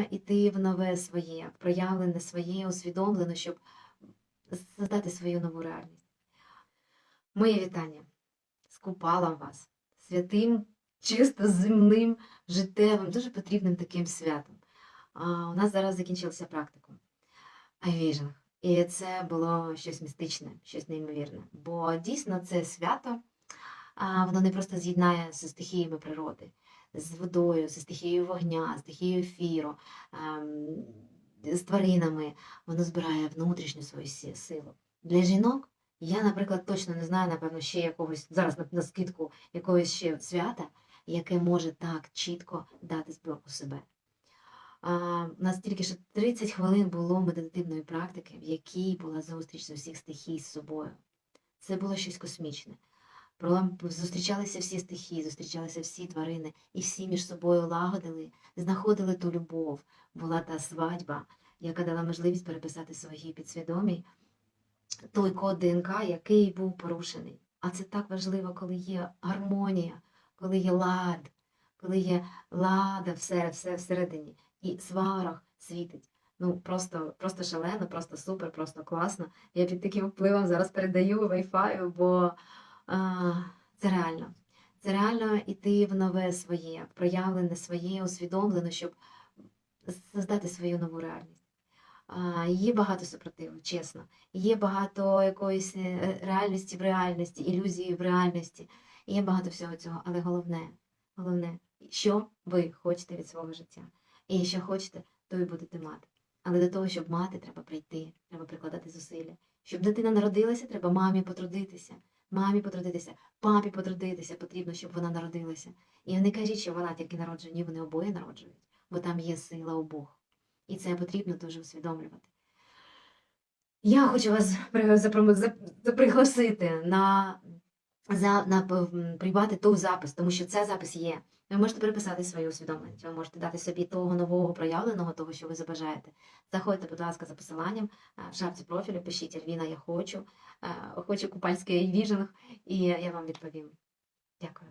іти в нове своє, проявлене своє, усвідомлено, щоб создати свою нову реальність. Моє вітання з купалом вас, святим, чисто земним, життєвим, дуже потрібним таким святом. У нас зараз закінчилася практикум iVision. І це було щось містичне, щось неймовірне. Бо дійсно це свято, воно не просто з'єднає зі стихіями природи, з водою, зі стихією вогня, стихією ефіру, ем, з тваринами. Воно збирає внутрішню свою силу. Для жінок я, наприклад, точно не знаю, напевно, ще якогось зараз на, скидку якогось ще свята, яке може так чітко дати зброку себе. У нас тільки що 30 хвилин було медитативної практики, в якій була зустріч з усіх стихій з собою. Це було щось космічне. Зустрічалися всі стихії, зустрічалися всі тварини, і всі між собою лагодили, знаходили ту любов. Була та свадьба, яка дала можливість переписати свої підсвідомі той код ДНК, який був порушений. А це так важливо, коли є гармонія, коли є лад, коли є лада все, все всередині, і сварог світить. Ну просто, просто шалено, просто супер, просто класно. Я під таким впливом зараз передаю Wi-Fi, бо це реально. Це реально іти в нове своє, в проявлене своє, усвідомлено, щоб создати свою нову реальність. Є багато супротиву, чесно. Є багато якоїсь е, реальності в реальності, ілюзії в реальності. Є багато всього цього, але головне, головне, що ви хочете від свого життя. І що хочете, то і будете мати. Але до того, щоб мати, треба прийти, треба прикладати зусилля. Щоб дитина народилася, треба мамі потрудитися. Мамі потрудитися, папі потрудитися потрібно, щоб вона народилася. І не кажіть, що вона тільки народжує, вони обоє народжують, бо там є сила обох. І це потрібно дуже усвідомлювати. Я хочу вас при- запро- зап- запригласити на, за, на приймати той запис, тому що це запис є. Ви можете переписати свою усвідомленість, ви можете дати собі того нового проявленого, того, що ви забажаєте. Заходьте, будь ласка, за посиланням е, в шапці профілю, пишіть Альвіна, я хочу, е, хочу купальський віжинг, і я вам відповім. Дякую.